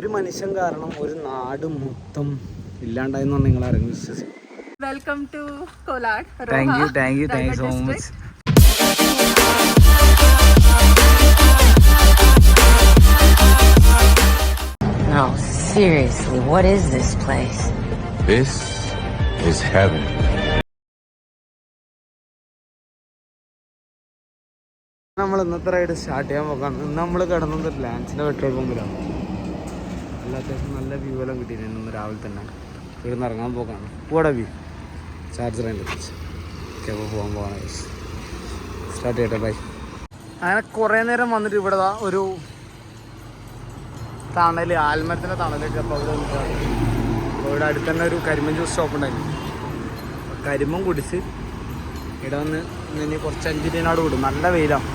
ഒരു മനുഷ്യൻ കാരണം ഒരു നാട് മൊത്തം ഇല്ലാണ്ടായെന്നാണ് നിങ്ങൾ അറിഞ്ഞു വിശ്വസിക്കും. Welcome to thank you thank you thank you so much No, seriously, what is this place? This is heaven. നമ്മൾ ഇന്നത്തെ റൈഡ് സ്റ്റാർട്ട് ചെയ്യാൻ പോകാം. ഇന്ന് നമ്മൾ കിടന്നത് ലാൻസിന്റെ പെട്രോൾ പമ്പിലാണ് നല്ല അത്യാവശ്യം നല്ല വ്യൂ എല്ലാം കിട്ടിയിട്ടുണ്ട് ഇന്ന് രാവിലെ തന്നെ. ഇവിടുന്ന് ഇറങ്ങാൻ പോകാണ് പോടാ വ്യൂ ചാർജർ അതിന്റെ ഓക്കെ അപ്പോൾ പോകാൻ പോകാൻ സ്റ്റാർട്ട് ചെയ്യട്ടെ ബൈ അങ്ങനെ കുറേ നേരം വന്നിട്ട് ഇവിടെ ഒരു തണൽ ആൽമരത്തിന്റെ തണലൊക്കെ അപ്പോൾ അവിടെ അപ്പോൾ ഇവിടെ അടുത്ത് തന്നെ ഒരു കരിമൻ ജ്യൂസ് ഷോപ്പ് ഉണ്ടായിരുന്നു. കരിമൻ കുടിച്ച് ഇവിടെ വന്ന് ഇനി കുറച്ച് അഞ്ചിനാട് വിടും നല്ല വെയിലാണ്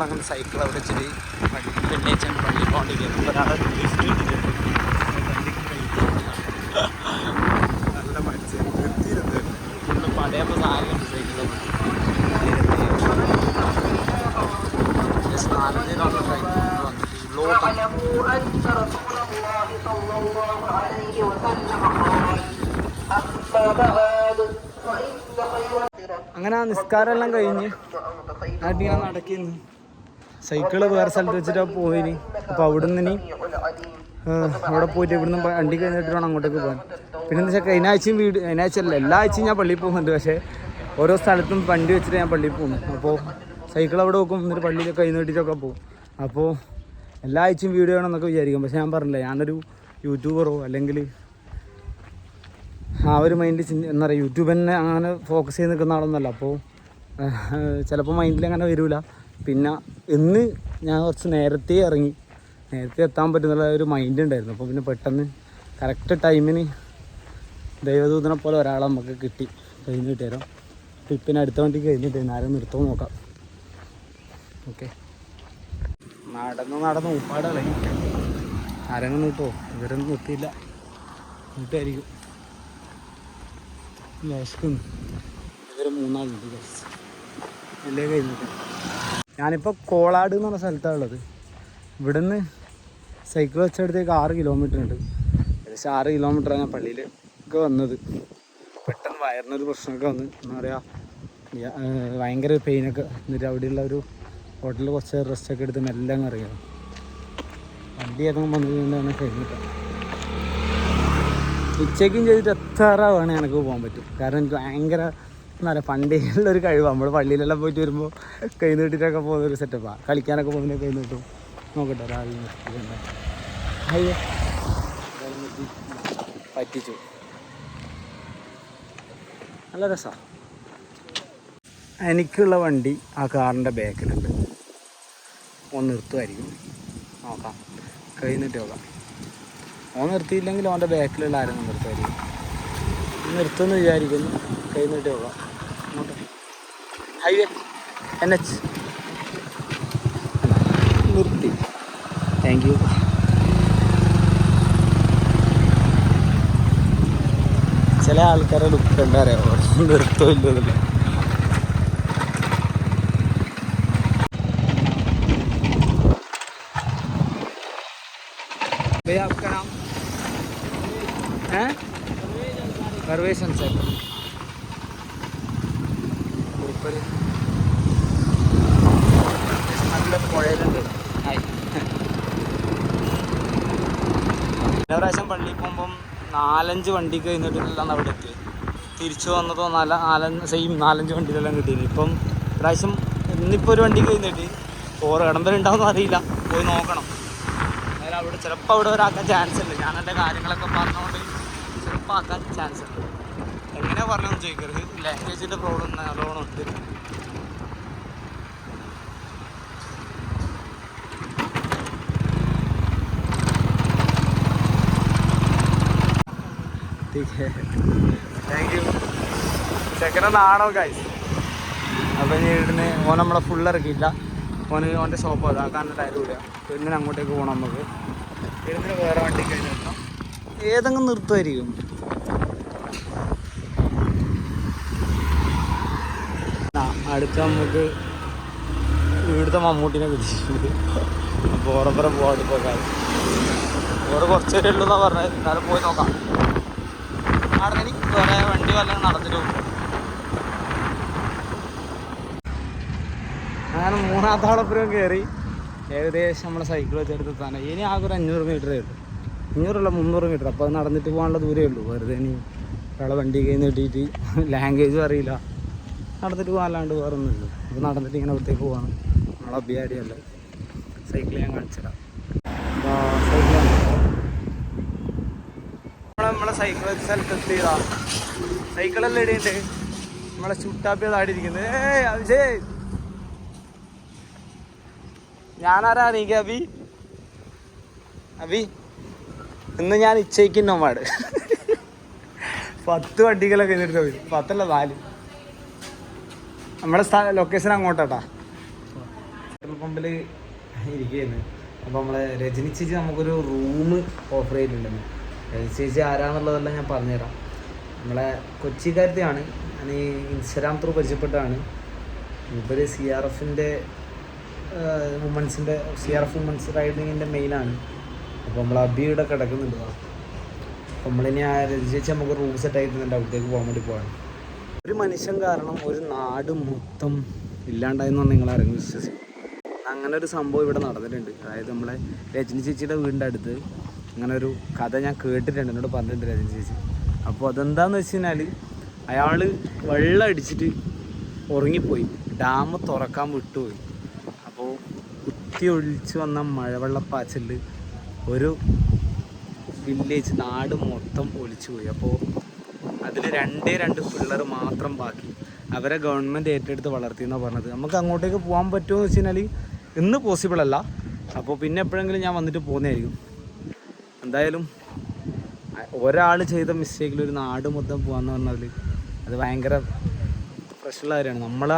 നമ്മളങ്ങനെ സൈക്കിൾ അവിടെ വെച്ചിട്ട് വെള്ളിയാഴ്ച പള്ളി പോകേണ്ടിരിക്കുന്നു ഒരാളെ. നല്ല മനുഷ്യൻ പടയപ്പോൾ സാധനം ഉള്ളോട്ടാണ് അങ്ങനെ ആ നിസ്കാരം എല്ലാം കഴിഞ്ഞ് നാട്ടിങ്ങനെ നടക്കുന്നു. സൈക്കിൾ വേറെ സ്ഥലത്ത് വെച്ചിട്ടാ പോയിന്. അപ്പൊ അവിടുന്ന് ഇനി അവിടെ പോയിട്ട് ഇവിടുന്ന് വണ്ടി കഴിഞ്ഞിട്ട് വേണം അങ്ങോട്ടേക്ക് പോകാൻ. പിന്നെ എന്താ വെച്ചാൽ കഴിഞ്ഞ ആഴ്ചയും വീട് കഴിഞ്ഞ ആഴ്ച അല്ല എല്ലാ ആഴ്ചയും ഞാൻ പള്ളിയിൽ പോകുന്നുണ്ട്. പക്ഷേ ഓരോ സ്ഥലത്തും വണ്ടി വെച്ചിട്ട് ഞാൻ പള്ളിയിൽ പോകുന്നു. അപ്പോൾ സൈക്കിൾ അവിടെ വെക്കും എന്നിട്ട് പള്ളിയിൽ കൈ നീട്ടിട്ടൊക്കെ പോകും. അപ്പോൾ എല്ലാ ആഴ്ചയും വീഡിയോ വേണമെന്നൊക്കെ വിചാരിക്കും. പക്ഷേ ഞാൻ പറഞ്ഞില്ല ഞാനൊരു യൂട്യൂബറോ അല്ലെങ്കിൽ ആ ഒരു മൈൻഡ് എന്താ പറയുക യൂട്യൂബ് തന്നെ അങ്ങനെ ഫോക്കസ് ചെയ്ത് നിൽക്കുന്ന ആളൊന്നുമല്ല. അപ്പോൾ ചിലപ്പോൾ മൈൻഡിൽ അങ്ങനെ വരില്ല പിന്നെ ഇന്ന് ഞാൻ കുറച്ച് നേരത്തെ ഇറങ്ങി. നേരത്തെ എത്താൻ പറ്റുന്നുള്ള ഒരു മൈൻഡ് ഉണ്ടായിരുന്നു. അപ്പോൾ പിന്നെ പെട്ടെന്ന് കറക്റ്റ് ടൈമിന് ദൈവദൂതനെ പോലെ ഒരാളെ നമുക്ക് കിട്ടി. കഴിഞ്ഞ് കിട്ടിയാലോ അപ്പോൾ അടുത്ത വണ്ടി കഴിഞ്ഞിട്ട് ആരും നിർത്തവും നോക്കാം. ഓക്കെ നടന്ന് നടന്ന് ഉപ്പാടാളെ ആരെങ്കിലും നിർത്തോ ഇവരൊന്നും നിർത്തിയില്ല നിർത്തായിരിക്കും വിശക്കുന്നു ഇവർ മൂന്നാളുണ്ട്. എല്ലേ കഴിഞ്ഞിട്ട്. ഞാനിപ്പോൾ കോളാട് എന്ന് പറഞ്ഞ സ്ഥലത്താണ് ഉള്ളത്. ഇവിടുന്ന് സൈക്കിൾ വെച്ചടുത്തേക്ക് ആറ് കിലോമീറ്റർ ഉണ്ട്. ഏകദേശം ആറ് കിലോമീറ്ററാണ് ഞാൻ പള്ളിയിൽ ഒക്കെ വന്നത്. പെട്ടെന്ന് വയറിനൊരു പ്രശ്നമൊക്കെ വന്ന്. എന്താ പറയുക ഭയങ്കര പെയിനൊക്കെ എന്നിട്ട് അവിടെയുള്ള ഒരു ഹോട്ടലിൽ കുറച്ച് റെസ്റ്റൊക്കെ എടുത്ത് മെല്ലെ അങ്ങ് അറിയാം വണ്ടി ഏതെങ്കിലും വന്നതുകൊണ്ടാണ് കഴിഞ്ഞിട്ട് ഉച്ചയ്ക്കും ചെയ്തിട്ട് എത്ര വേണേൽ എനിക്ക് പോകാൻ പറ്റും? കാരണം എനിക്ക് ഭയങ്കര എന്താ പറയുക ഒരു കഴിവ്. നമ്മൾ പള്ളിയിലെല്ലാം പോയിട്ട് വരുമ്പോൾ കൈ നീട്ടിട്ടൊക്കെ പോകുന്ന ഒരു സെറ്റപ്പാണ് കളിക്കാനൊക്കെ പോകുന്ന കൈ നീട്ടും. നോക്കട്ടെ രാവിലെ പറ്റിച്ചു. നല്ല രസമാണ് എനിക്കുള്ള വണ്ടി ആ കാറിന്റെ ബാക്കിലുണ്ട്. ഒന്ന് നിർത്തുമായിരിക്കും നോക്കാം. കൈ നീട്ടി നോക്കാം. ഓൻ നിർത്തിയില്ലെങ്കിൽ ഓന്റെ ബാക്കിലുള്ള ആരെങ്കിലും നിർത്തുമായിരിക്കും നിർത്തുമെന്ന് വിചാരിക്കുന്നു. കൈ നീട്ടി പോകാം ഹൈവേ എൻ എച്ച് നിർത്തി. താങ്ക് യു ചില ആൾക്കാരെ ലുക്ക് എന്താ പറയുക നിർത്തുമില്ല കർവേശൻ സർ നല്ല പുഴയിലുണ്ട്. എല്ലാ പ്രാവശ്യം പള്ളിയിൽ പോകുമ്പം നാലഞ്ച് വണ്ടി കഴിഞ്ഞിട്ടില്ലാന്ന് അവിടെ എത്തി തിരിച്ചു വന്നതോ നാല നാലഞ്ച് സെയിം നാലഞ്ച് വണ്ടിയിലെല്ലാം കിട്ടിയിരുന്നു ഇപ്പം പ്രാവശ്യം ഇന്നിപ്പോൾ ഒരു വണ്ടി കഴിഞ്ഞിട്ട് ഓറ് ഇടംബരം അറിയില്ല. പോയി നോക്കണം. അതായത് അവിടെ ചിലപ്പോൾ അവിടെ ഒരാക്കാൻ ചാൻസ് ഉണ്ട്. ഞാൻ എന്റെ കാര്യങ്ങളൊക്കെ പറഞ്ഞുകൊണ്ട് ചിലപ്പോൾ ആക്കാൻ ചാൻസ് ഉണ്ട്. എങ്ങനെ പറഞ്ഞു ചോദിക്കരുത്. ലാംഗ്വേജിന്റെ പ്രോബ്ലം നല്ലോണം ഉണ്ട്. താങ്ക് യു ആണോ ഗൈസ് അപ്പം ഇനി ഇവിടുന്ന് ഓൻ നമ്മളെ ഫുൾ ഇറക്കിയില്ല ഓന് ഓന്റെ ഷോപ്പ് അതാക്കാൻ ടയർ വിടുക പിന്നെ അങ്ങോട്ടേക്ക് പോകണം നമുക്ക്. ഇവിടുന്ന് വേറെ വണ്ടി കഴിഞ്ഞിട്ടോ ഏതെങ്കിലും നിർത്തുമായിരിക്കും അടുത്ത നമുക്ക് ഇവിടുത്തെ മമ്മൂട്ടിനെ കിട്ടിയിട്ടുണ്ട് അപ്പോൾ ഓറപ്പുറം പോകാണ്ട് പോകാൻ ഓറ് കുറച്ച് പേരേ ഉള്ളൂ പറഞ്ഞത് എന്നാലും പോയി നോക്കാം. ആടനി വേറെ വണ്ടി വല്ല നടന്നിട്ട് അങ്ങനെ മൂന്നാമത്തെ കയറി ഏകദേശം നമ്മളെ സൈക്കിൾ വെച്ചെടുത്ത് തന്നെ ഇനി ആകെ ഒരു അഞ്ഞൂറ് മീറ്ററേ ഉള്ളൂ. അഞ്ഞൂറല്ല മുന്നൂറ് മീറ്റർ അപ്പോൾ അത് നടന്നിട്ട് പോകാനുള്ള ദൂരമേ ഉള്ളൂ. വെറുതെ ഇനി ഒരാളെ വണ്ടി കയ്യിൽ നിന്ന് കിട്ടിയിട്ട് ലാംഗ്വേജും അറിയില്ല. നടന്നിട്ട് പോകാനല്ലാണ്ട് വേറെ ഒന്നുമില്ല അപ്പോൾ നടന്നിട്ട് ഇങ്ങനെ അവിടത്തേക്ക് പോവാണ്. നമ്മളെ അഭിയാടിയല്ല? സൈക്കിൾ ഞാൻ കാണിച്ചിടാം നമ്മളെ സൈക്കിൾ വെച്ച സ്ഥലത്ത് എത്തിയതാ. സൈക്കിളെല്ലാം ഇടയുണ്ട് നമ്മളെ ചുട്ടാപ്പി താടിയിരിക്കുന്നത് ഏ ഏയ് അഭിഷേക് ഞാനാരാ നീക്ക് അഭി? അഭി ഇന്ന് ഞാൻ ഇച്ചയ്ക്കുന്ന പാട് പത്ത് വണ്ടികളൊക്കെ പോയി. പത്തല്ല നാല്. നമ്മുടെ സ്ഥലം ലൊക്കേഷൻ അങ്ങോട്ടാട്ടാ. പെട്രോൾ പമ്പിൽ ഇരിക്കുകയായിരുന്നു അപ്പോൾ നമ്മളെ രജനി ചേച്ചി നമുക്കൊരു റൂം ഓഫർ ചെയ്തിട്ടുണ്ടെന്ന് രജനി ചേച്ചി ആരാന്നുള്ളതെല്ലാം ഞാൻ പറഞ്ഞുതരാം. നമ്മളെ കൊച്ചിക്കാരത്തെയാണ് ഞാൻ ഈ ഇൻസ്റ്റാഗ്രാം ത്രൂ പരിചയപ്പെട്ടാണ് ഇവർ സി ആർ എഫിന്റെ വുമൻസിന്റെ സി ആർ എഫ് വുമൻസ് റൈഡിങ്ങിന്റെ മെയിനാണ് അപ്പോൾ നമ്മൾ അബിയുടെ കിടക്കുന്നുണ്ട്. അപ്പോൾ നമ്മളിനി ആ രജനി ചേച്ചി നമുക്ക് റൂം സെറ്റ് ആയിട്ടുണ്ട് അവിടത്തേക്ക് പോകാൻ വേണ്ടി പോവാണ്. ഒരു മനുഷ്യൻ കാരണം ഒരു നാട് മൊത്തം ഇല്ലാണ്ടായെന്ന് നിങ്ങൾ ആരെങ്കിലും വിശ്വസിക്കും. അങ്ങനെ ഒരു സംഭവം ഇവിടെ നടന്നിട്ടുണ്ട്. അതായത് നമ്മളെ രജനി ചേച്ചിയുടെ വീടിന്റെ അടുത്ത് അങ്ങനെ ഒരു കഥ ഞാൻ കേട്ടിട്ടുണ്ട്. എന്നോട് പറഞ്ഞിട്ടുണ്ട് രജനി ചേച്ചി. അപ്പോൾ അതെന്താന്ന് വെച്ച് കഴിഞ്ഞാൽ അയാൾ വെള്ളം അടിച്ചിട്ട് ഉറങ്ങിപ്പോയി. ഡാം തുറക്കാൻ വിട്ടുപോയി. അപ്പോൾ കുത്തി ഒഴിച്ചു വന്ന മഴവെള്ളപ്പാച്ചിൽ ഒരു വില്ലേജ് നാട് മൊത്തം ഒലിച്ചു പോയി അപ്പോൾ അതിൽ രണ്ടേ രണ്ട് പിള്ളേർ മാത്രം ബാക്കി. അവരെ ഗവൺമെന്റ് ഏറ്റെടുത്ത് വളർത്തി എന്നാണ് പറഞ്ഞത്. നമുക്ക് അങ്ങോട്ടേക്ക് പോകാൻ പറ്റുമോ എന്ന് വെച്ച് കഴിഞ്ഞാൽ ഇന്ന് പോസിബിൾ അല്ല. അപ്പോൾ പിന്നെ എപ്പോഴെങ്കിലും ഞാൻ വന്നിട്ട് പോകുന്നതായിരിക്കും എന്തായാലും ഒരാൾ ചെയ്ത മിസ്റ്റേക്കിൽ ഒരു നാട് മൊത്തം പോകാന്ന് പറഞ്ഞാൽ അത് ഭയങ്കര പ്രശ്നമുള്ള കാര്യമാണ്. നമ്മൾ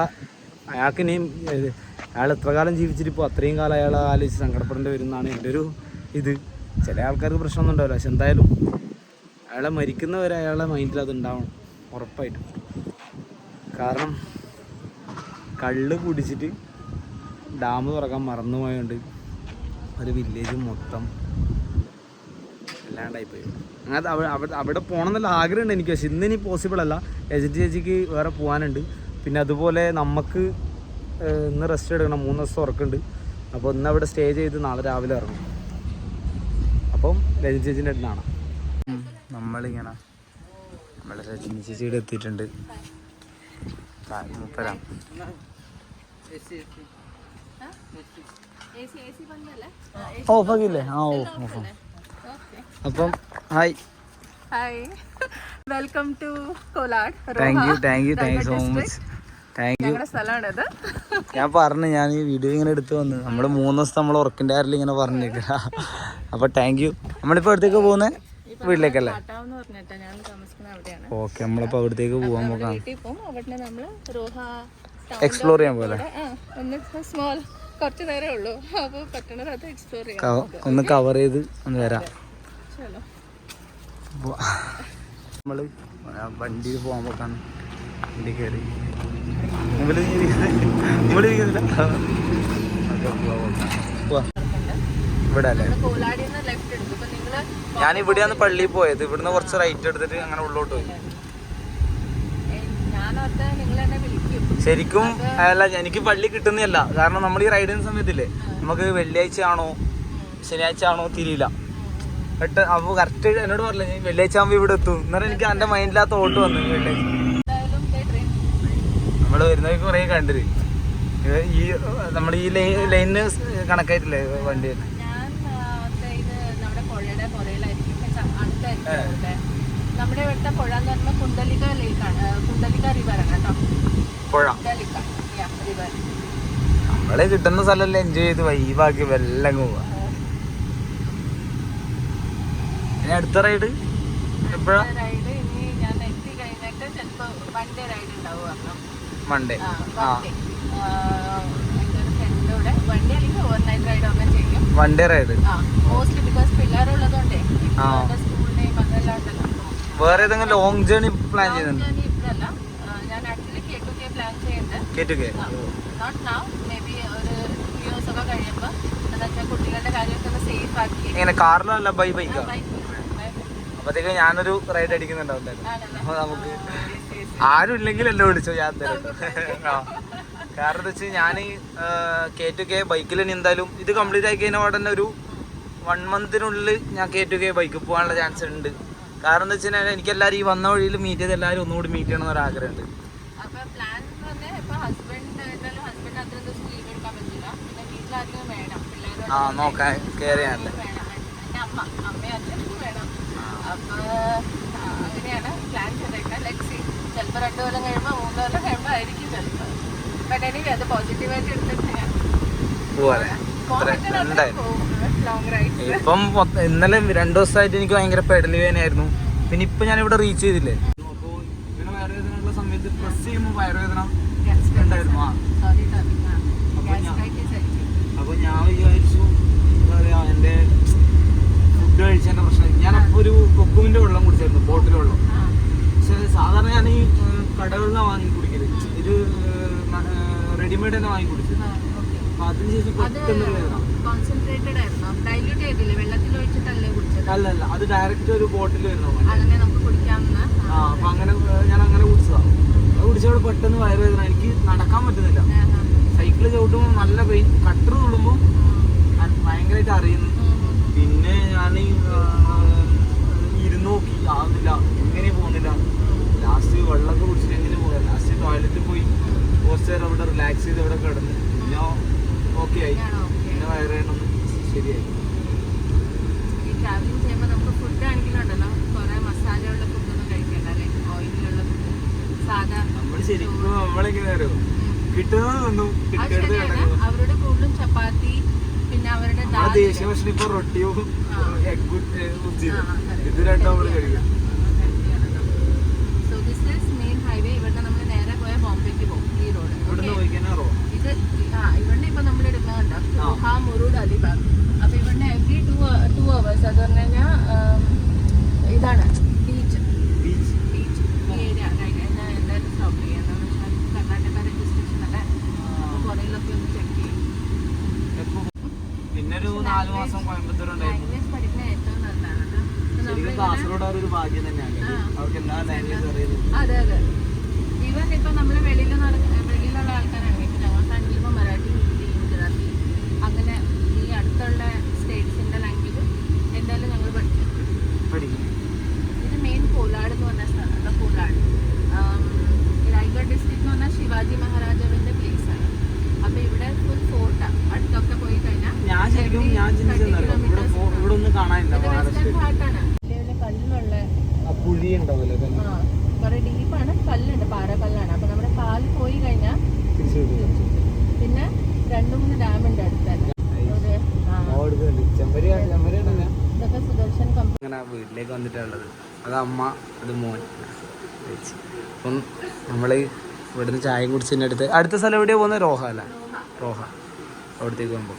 അയാൾക്ക് ഇനിയും അയാൾ എത്ര കാലം ജീവിച്ചിട്ടിപ്പോൾ അത്രയും കാലം അയാൾ ആലോചിച്ച് സങ്കടപ്പെടേണ്ടി വരുന്നതാണ് എന്റെ ഒരു ഇത്. ചില ആൾക്കാർക്ക് പ്രശ്നമൊന്നും ഉണ്ടാവില്ല. പക്ഷെ എന്തായാലും അയാളെ മരിക്കുന്നവരെ അയാളെ മൈൻഡിൽ അത് ഉണ്ടാവണം ഉറപ്പായിട്ടും. കാരണം കള്ള് കുടിച്ചിട്ട് ഡാം തുറക്കാൻ മറന്നുപോയോണ്ട് ഒരു വില്ലേജ് മൊത്തം ഇല്ലാണ്ടായിപ്പോയി അങ്ങനത്തെ അവിടെ അവിടെ പോകണം എന്നുള്ള ആഗ്രഹമുണ്ട് എനിക്ക് പക്ഷെ ഇന്ന് ഇനി പോസിബിൾ അല്ല. എജന്റ് ചേച്ചിക്ക് വേറെ പോകാനുണ്ട് പിന്നെ അതുപോലെ നമുക്ക് ഇന്ന് റെസ്റ്റ് എടുക്കണം. മൂന്ന് ദിവസം ഉറക്കുണ്ട്. അപ്പോൾ ഇന്ന് അവിടെ സ്റ്റേ ചെയ്ത് നാളെ രാവിലെ ഇറങ്ങും അപ്പം രജിത് ചേച്ചിന്റെ അടുത്താണ് നമ്മളിങ്ങനെ നമ്മളെ സച്ചിൻ ചേച്ചിയുടെ എത്തിയിട്ടുണ്ട്. മുപ്പരാം. ഓഫാക്കില്ലേ ആ ഓ ഓഫ് അപ്പം hi hi welcome to Kolad thank you thank you thank you so much thank you സ്ഥലമാണിത് ഞാൻ പറഞ്ഞു ഞാൻ ഈ വീഡിയോ ഇങ്ങനെ എടുത്തു വന്നു. നമ്മൾ മൂന്ന് ദിവസത്തെ നമ്മൾ ഉറക്കിന്റെ ആരിൽ ഇങ്ങനെ പറഞ്ഞേക്കാം. അപ്പോൾ താങ്ക് യു നമ്മളിപ്പോൾ അടുത്തേക്ക് പോകുന്നത് വീട്ടിലേക്കല്ലേ? ഓക്കെ നമ്മളിപ്പോ അവിടത്തേക്ക് പോവാൻ നോക്കാം പോകും. എക്സ്പ്ലോർ ചെയ്യാൻ പോലെ. കുറച്ച് നേരമേ ഉള്ളൂ. അപ്പോൾ പറ്റണത് അത് എക്സ്പ്ലോർ ചെയ്യാം. ഒന്ന് കവർ ചെയ്ത് ഒന്ന് വരാം. നമ്മൾ വണ്ടിയിൽ പോകാൻ പോക്കാണ്. വണ്ടി കയറി. ഇവിടെ അല്ലേ കോലാടിൽ നിന്ന് ലെഫ്റ്റ് എടുത്തു ഇപ്പൊ നിങ്ങൾ ഞാൻ ഇവിടെയാണ് പള്ളിയിൽ പോയത്. ഇവിടുന്ന് കുറച്ച് റൈറ്റ് എടുത്തിട്ട് അങ്ങനെ ഉള്ളോട്ട് പോയി. ശരിക്കും അല്ല എനിക്ക് പള്ളി കിട്ടുന്നില്ല കാരണം നമ്മൾ ഈ റൈഡ് ചെയ്യുന്ന സമയത്തില്ലേ നമുക്ക് വെള്ളിയാഴ്ച ആണോ ശനിയാഴ്ച ആണോ തിരിയില്ല പെട്ട് അപ്പോൾ കറക്റ്റ് എന്നോട് പറഞ്ഞില്ല ഞാൻ വെള്ളിയാഴ്ച ആകുമ്പോൾ ഇവിടെ എത്തും. എന്നാലും എനിക്ക് എന്റെ മൈൻഡിലാത്ത ഓട്ട് വന്നു വെള്ളിയാഴ്ച നമ്മൾ വരുന്നവർ കുറേ കണ്ടിര് ഈ നമ്മൾ ഈ ലൈൻ ലൈനിന് കണക്കായിട്ടില്ലേ വണ്ടി വരുന്നത് ഞാൻ ആ, ദേ ഇത് നമ്മുടെ പുഴയുടെ പുറയിലായിരിക്കും പക്ഷെ അടുത്തായിരിക്കും ഇവിടെ. നമ്മുടെ ഇവിടുത്തെ പുഴ എന്ന് പറയുമ്പോൾ കുണ്ടലിക ലേക്കാണ് കുണ്ടലിക റിവറാണ് കേട്ടോ. പുഴ? കുണ്ടലിക റിവർ നമ്മളെ കിട്ടുന്ന സ്ഥലമല്ലേ എൻജോയ് ചെയ്ത് വൈബാക്കി വെല്ലം പോവാ. ഇനി അടുത്ത റൈഡ് എപ്പോഴാ? റൈഡ് ഇനി ഞാൻ എത്തി കഴിഞ്ഞിട്ട് ചിലപ്പോ വൺ ഡേ റൈഡ് ഉണ്ടാവും മൺഡേ ആ വൺഡേ റൈഡ് ആ മോസ്റ്റ്ലി ബിക്കോസ് പിള്ളേരുള്ളതുകൊണ്ടേ വേറെ ഏതെങ്കിലും ലോങ് ജേണി പ്ലാൻ ചെയ്യുന്നുണ്ട്. കെ ടു കെ ബൈ ബൈക്കാ അപ്പത്തേക്ക് ഞാനൊരു റൈഡ് അടിക്കുന്നുണ്ടാവും അപ്പൊ നമുക്ക് ആരും ഇല്ലെങ്കിൽ എന്നെ വിളിച്ചോ ഞാൻ തരാം കാരണം എന്താ വെച്ചാൽ ഞാൻ കെ ടു കെ ബൈക്കിൽ ഇനി എന്തായാലും ഇത് കംപ്ലീറ്റ് ആക്കി കഴിഞ്ഞാൽ ഉടനെ ഒരു വൺ മന്തിനുള്ളിൽ ഞാൻ കെ ടു കെ ബൈക്ക് പോകാനുള്ള ചാൻസ് ഉണ്ട്. കാരണം എന്താ വെച്ചാൽ കഴിഞ്ഞാൽ എനിക്ക് എല്ലാവരും ഈ വന്ന വഴിയിൽ മീറ്റ് ചെയ്ത് എല്ലാവരും ഒന്നുകൂടി മീറ്റ് ചെയ്യണം എന്നൊരു ആഗ്രഹമുണ്ട്. ആ നോക്കാൻ അപ്പൊ അങ്ങനെയാണ് പ്ലാൻ ചെയ്തേക്കുന്നത് ചിലപ്പോൾ രണ്ടു കൊല്ലം കഴിയുമ്പോൾ മൂന്ന് കൊല്ലം കഴിയുമ്പോൾ ആയിരിക്കും ചിലപ്പോൾ ബട്ട് എനിക്ക് അത് പോസിറ്റീവായിട്ട് എടുത്തിട്ട് ഞാൻ ഇപ്പം ഇന്നലെ രണ്ടു ദിവസമായിട്ട് എനിക്ക് ഭയങ്കര പെടലി വേദനയായിരുന്നു പിന്നെ ഇപ്പൊ ഞാൻ ഇവിടെ റീച്ച് ചെയ്തില്ലേ? അപ്പോൾ ഇങ്ങനെ വയറുവേദനയുള്ള സമയത്ത് പ്രസ് ചെയ്യുമ്പോൾ വയറുവേദന ഉണ്ടായിരുന്നു. ആ. അപ്പോൾ ഞാൻ വിചാരിച്ചു എന്താ പറയാ എന്റെ ഫുഡ് കഴിച്ചതിന്റെ പ്രശ്നം. ഞാൻ അപ്പോൾ ഒരു കൊക്കുവിന്റെ വെള്ളം കുടിച്ചായിരുന്നു ബോട്ടിൽ വെള്ളം. പക്ഷേ സാധാരണ ഞാൻ ഈ നിന്നാണ് വാങ്ങി കുടിക്കൽ. ഇത് റെഡിമെയ്ഡ് തന്നെ വാങ്ങി കുടിച്ചത്. അപ്പൊ അതിന് ശേഷം അതിനുശേഷം പെട്ടെന്ന് വേദന. കോൺസെൻട്രേറ്റഡ് ആയിരുന്നോ ഡൈല്യൂട്ട് ചെയ്തില്ലേ? വെള്ളത്തിൽ ഒഴിച്ചിട്ടല്ലേ കുടിച്ചത്? അല്ല അല്ല അത് ഡയറക്റ്റ് ഒരു ബോട്ടിൽ വരുന്നു ആ അപ്പൊ അങ്ങനെ ഞാൻ അങ്ങനെ കുടിച്ചതാണ് അത് കുടിച്ചവിടെ പെട്ടെന്ന് വയറുവേദന. എനിക്ക് നടക്കാൻ പറ്റുന്നില്ല. സൈക്കിൾ ചവിട്ടുമ്പോൾ നല്ല പെയിൻ കട്ടർ തുള്ളുമ്പോൾ ഭയങ്കരമായിട്ട് അറിയുന്നു. പിന്നെ ഞാൻ ഇരുന്ന് നോക്കി. ആവുന്നില്ല എങ്ങനെ പോകുന്നില്ല. ലാസ്റ്റ് വെള്ളമൊക്കെ കുടിച്ചിട്ട് എങ്ങനെ പോകാം? ലാസ്റ്റ് ടോയ്ലറ്റിൽ പോയി കുറച്ച് നേരം അവിടെ റിലാക്സ് ചെയ്ത് അവിടെ കിടന്നു. പിന്നെ ഓക്കെ ആയി. പിന്നെ വയറുവേദന ശരിയായി. ഈ ട്രാവലിംഗ് ചെയ്യുമ്പോൾ നമുക്ക് ഫുഡ് ആണെങ്കിലുണ്ടല്ലോ. കുറെ മസാലയുള്ള ഫുഡൊന്നും കഴിക്കണ്ട ലൈക്ക് ഓയിലുള്ള ഫുഡ് സാധാ നമ്മൾ ശരിക്കും നമ്മളെങ്ങനെ അറിയോ? കിട്ടുന്നതൊന്നും അത് കിട്ടരുത് ശരിയാണ്. അവരുടെ കൂടുതലും ചപ്പാത്തി പിന്നെ അവരുടെ നമ്മുടെ ദാൽ. ദേശീയ ഭക്ഷണം ഇപ്പൊ റൊട്ടിയും ആ. എഗ് ആ, ഇത് രണ്ടും നമ്മൾ കഴിക്കും. So this is main highway ഇവിടുന്ന് നമ്മൾ നേരെ പോയാൽ ബോംബെക്ക് പോകും ഈ റോഡ് ഇവിടുന്ന് പോയിക്കാനോ ഇത് ആ ഇവിടുന്ന് ഇപ്പൊ നമ്മൾ എടുക്കുന്നുണ്ട് മുറൂഡ് അലിബാഗ് അപ്പൊ ഇവിടെ എവറി ടു ടു അവേഴ്സ് അത് പറഞ്ഞു കഴിഞ്ഞാൽ ഇതാണ് ബീച്ച് ബീച്ച് ബീച്ച് ഈ ഏരിയ ഞാൻ എന്തായാലും സ്റ്റോപ്പ് ചെയ്യാം എന്താണെന്ന് വെച്ചാൽ കർണാടക രജിസ്ട്രേഷൻ അല്ലേ? അപ്പോൾ ഒന്ന് ചെക്ക് ചെയ്യും. നാല് മാസം കോയമ്പത്തൂർ ലാംഗ്വേജ് ഏറ്റവും നല്ലതാണ് കാസർഗോഡ് ഒരു ഭാഗ്യം തന്നെയാണ്. അവർക്ക് എല്ലാ ലാംഗ്വേജ് അറിയുന്നത് അതെ അതെ. ഈവൻ ഇപ്പൊ നമ്മൾ വെളിയിൽ നടക്കുന്ന വെളിയിലുള്ള ആൾക്കാരാണ് ഇപ്പൊ ഞങ്ങൾക്കാണെങ്കിൽ ഇപ്പൊ മറാഠി ഹിന്ദി ഗുജറാത്തി അങ്ങനെ ഈ അടുത്തുള്ള സ്റ്റേറ്റ്സിന്റെ ലാംഗ്വേജ് എന്തായാലും ഞങ്ങൾ പഠിക്കും പഠിക്കും ഇത് മെയിൻ കോലാട് എന്ന് പറഞ്ഞ സ്ഥലമാണ് കോലാട് രായ്ഗഡ് ഡിസ്ട്രിക്ട് എന്ന് പറഞ്ഞാൽ ശിവാജി മഹാരാജാവിന്റെ പ്ലേസ് ആണ്. അപ്പൊ ഇവിടെ ഫുൾ ഫോർട്ടാണ് അടുത്തൊക്കെ പോയി കഴിഞ്ഞാൽ ഞാൻ ശരിക്കും ഞാൻ ഇവിടെ ഒന്നും കാണാനില്ല. ഘാട്ടാണ് കല്ലുള്ള പുഴി ഉണ്ടാവില്ലേ ആ കുറെ ഡീപ്പാണ് കല്ലുണ്ട് പാറ കല്ലാണ് അപ്പൊ നമ്മുടെ കാൽ പോയി കഴിഞ്ഞാൽ പിന്നെ രണ്ട് മൂന്ന് ഡാം ഉണ്ട് അടുത്തന്നെ. ഇതൊക്കെ സുദർശൻ കമ്പനി അങ്ങനെ വീട്ടിലേക്ക് വന്നിട്ടുള്ളത്. അത് അമ്മ അത് മോൻ. അപ്പം നമ്മൾ ഇവിടുന്ന് ചായ കുടിച്ചതിന്റെ അടുത്ത്. അടുത്ത സ്ഥലം എവിടെയാണ് പോകുന്നത് റോഹ അല്ല? റോഹ. അവിടത്തേക്ക് പോകുമ്പോൾ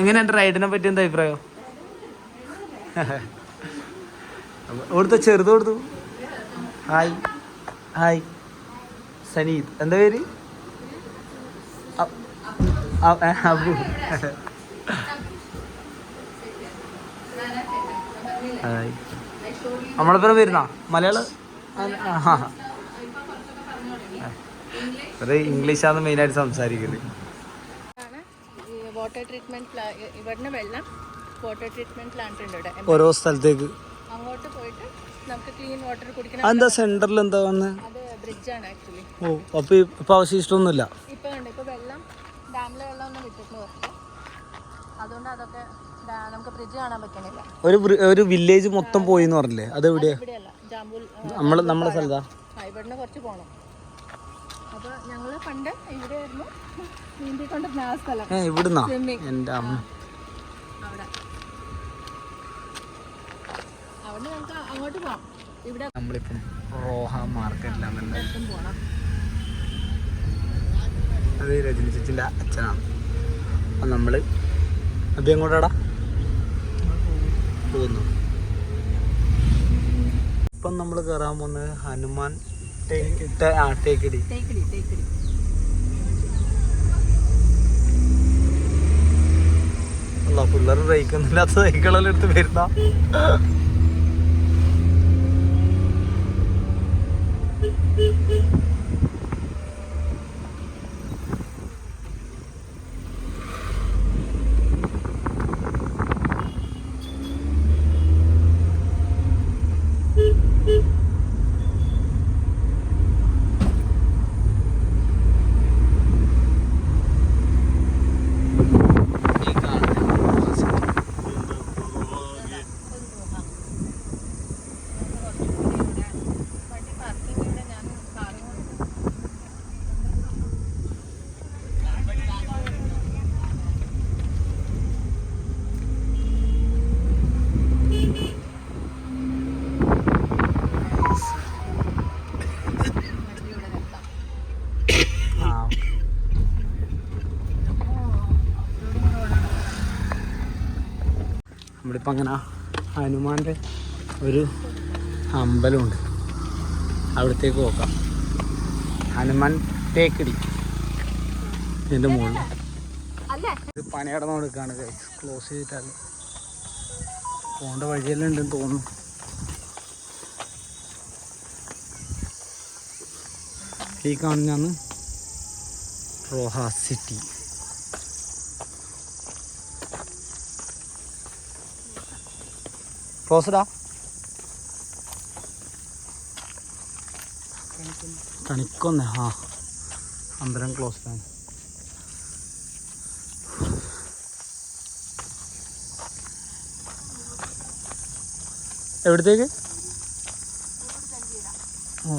എങ്ങനെയുണ്ട് റൈഡിനെ പറ്റി എന്താ അഭിപ്രായം? അവിടുത്തെ ചെറുത് കൊടുത്തു. ഹായ്. ഹായ്. സനീത്. എന്താ പേര്? അബു. ഹായ്. നമ്മളിപ്പം വരുന്ന? മലയാള? അത് ഇംഗ്ലീഷാണ് മെയിനായിട്ട് സംസാരിക്കുന്നത് വാട്ടർ ട്രീറ്റ്മെന്റ് ഇവിടുന്ന് വെള്ളം വാട്ടർ ട്രീറ്റ്മെന്റ് പ്ലാന്റ് ഉണ്ട് ഇവിടെ. ഓരോ സ്ഥലത്തേക്ക്. അങ്ങോട്ട് പോയിട്ട് നമുക്ക് ക്ലീൻ വാട്ടർ കുടിക്കണം. അതെന്താ സെന്ററിൽ എന്താ വന്ന്? അത് ബ്രിഡ്ജാണ് ആക്ച്വലി ഓ അപ്പൊ ഇപ്പൊ അവശേഷിച്ചിട്ടൊന്നുമില്ല ഉണ്ട്. വെള്ളം ഡാമിലെ വെള്ളം ഒന്നും വിട്ടിട്ട് കുറച്ച്. അതുകൊണ്ട് അതൊക്കെ നമുക്ക് ബ്രിഡ്ജ് കാണാൻ പറ്റണില്ല. ഒരു ഒരു വില്ലേജ് മൊത്തം പോയി എന്ന് പറഞ്ഞില്ലേ ജാമ്പൂൽ ആ, നമ്മൾ നമ്മുടെ സ്ഥലത്താ? ഇവിടുന്ന് കുറച്ച് പോകണം അപ്പൊ ഞങ്ങൾ പണ്ട് ഇവിടെയായിരുന്നു. നീന്തിക്കൊണ്ടിരുന്ന ആ സ്ഥലം. ഇവിടുന്നാ? എന്റെ അമ്മ. അവിടെ. അവിടെ നമുക്ക് അങ്ങോട്ട് പോവാം. ഇവിടെ നമ്മളിപ്പം റോഹ മാർക്കറ്റിലാണ് അത് രജനി ചേച്ചിന്റെ അച്ഛനാണ്. അപ്പം നമ്മൾ അപ്പൊ എങ്ങോട്ടാടാ? പോകുന്നു. ഇപ്പം നമ്മൾ കയറാൻ പോകുന്നത് ഹനുമാൻ തേക്കടി. തേക്കടി തേക്കടി. അല്ല പിള്ളേർ ബ്രേക്കൊന്നുമില്ലാത്ത സൈക്കിളെല്ലാം എടുത്ത് വരുന്ന. വണ്ടി നമ്മളിപ്പോൾ അങ്ങനെ ഹനുമാന്റെ ഒരു അമ്പലമുണ്ട്. അവിടത്തേക്ക് നോക്കാം ഹനുമാൻ തേക്കടി. ഇതിന്റെ മുകളിൽ. ഇത് പണിയടന്ന് കൊടുക്കുകയാണ് ക്ലോസ് ചെയ്തിട്ടാൽ പോകേണ്ട വഴിയെല്ലാം ഉണ്ടെന്ന് തോന്നുന്നു. ഈ കാണുന്നതാണ് റോഹാ സിറ്റി ക്ലോസ്ഡാ. കണിക്കൊന്നേ ആ അമ്പലം ക്ലോസ്ഡാണ്. എവിടത്തേക്ക്? ഓ.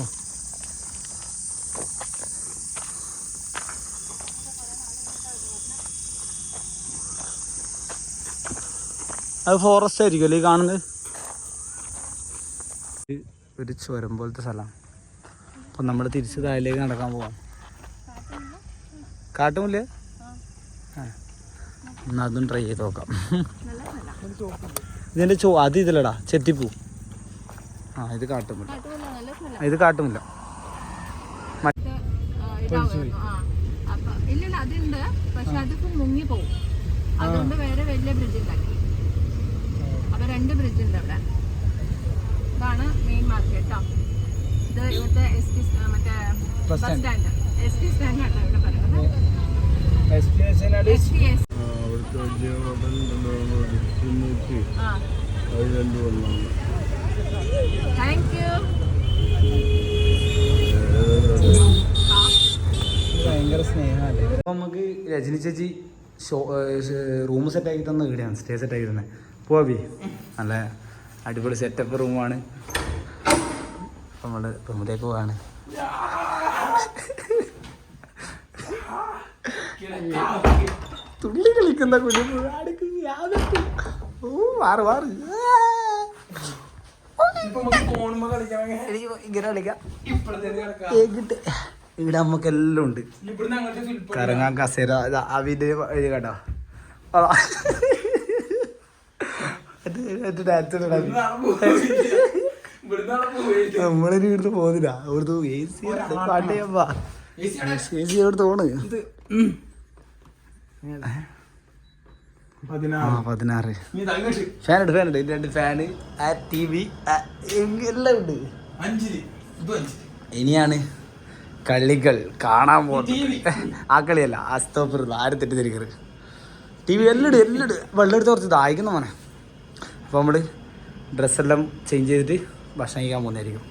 അത് ഫോറസ്റ്റ് ആയിരിക്കും അല്ലേ ഈ കാണുന്നത്? ഒരു ചുരം പോലത്തെ സ്ഥലമാണ് അപ്പം നമ്മൾ തിരിച്ച് താഴേക്ക് നടക്കാൻ പോവാം. കാട്ടുമില്ലേ? ആ. എന്നാൽ അതും ട്രൈ ചെയ്ത് നോക്കാം. ഇതിന്റെ ചോ അത് ഇതിലടാ ചെത്തിപ്പൂ. ആ ഇത് കാട്ടുമില്ല. ഇത് കാട്ടുമില്ല. ഇതാവുമായിരുന്നു ആ. അപ്പൊ ഇല്ലില്ല അതുണ്ട് പക്ഷെ അതിപ്പോ മുങ്ങി പോകും അതുകൊണ്ട് വേറെ വലിയ ബ്രിഡ്ജ് ഉണ്ടാക്കി അപ്പൊ രണ്ട് ബ്രിഡ്ജ് ഉണ്ട് അവിടെ ഇതാണ് മെയിൻ മാർക്കറ്റ് ഇത് ഇവിടുത്തെ എസ് ടി മറ്റേ bus stand S T stand ഇവിടെ പറയുന്നത്. S T S thank you ഭയങ്കര സ്നേഹമല്ലേ? നമുക്ക് രജനി ചേച്ചി ഷോ റൂം സെറ്റ് ആക്കി തന്ന വീടാണ് സ്റ്റേ സെറ്റ് ആക്കി തന്നെ. പോവി നല്ല അടിപൊളി സെറ്റപ്പ് റൂമാണ് നമ്മൾ റൂമിലേക്ക് പോവാണ്. തുള്ളി കളിക്കുന്ന കുഞ്ഞു ഇവിടെ നമുക്ക് എല്ലാം ഉണ്ട്. കറങ്ങാൻ കസേര അവിന്റെ ഇത് നമ്മളിനി ഇവിടുന്ന് പോകുന്നില്ല. അവിടുത്തെ എ സി പാട്ട് ചെയ്യാ എ സി അവിടെ തോണ്. ആ പതിനാറ്. ഫാൻ ഉണ്ട് ഫാൻ ഉണ്ട് രണ്ട് ഫാന് ആ ടി വി എല്ലാം ഉണ്ട് ഇനിയാണ് കളികൾ കാണാൻ പോകുന്നത്. ആ കളിയല്ല ആ സ്റ്റോപ്പർ ആരും തെറ്റിദ്ധരിക്കരുത്. ടി വി എല്ലാം ഇട് എല്ലാം ഇട്. വെള്ളം എടുത്ത് കുറച്ച് ദാഹിക്കുന്ന മോനെ? അപ്പോൾ നമ്മൾ ഡ്രസ്സെല്ലാം ചേഞ്ച് ചെയ്തിട്ട് ഭക്ഷണം കഴിക്കാൻ പോകുന്നതായിരിക്കും.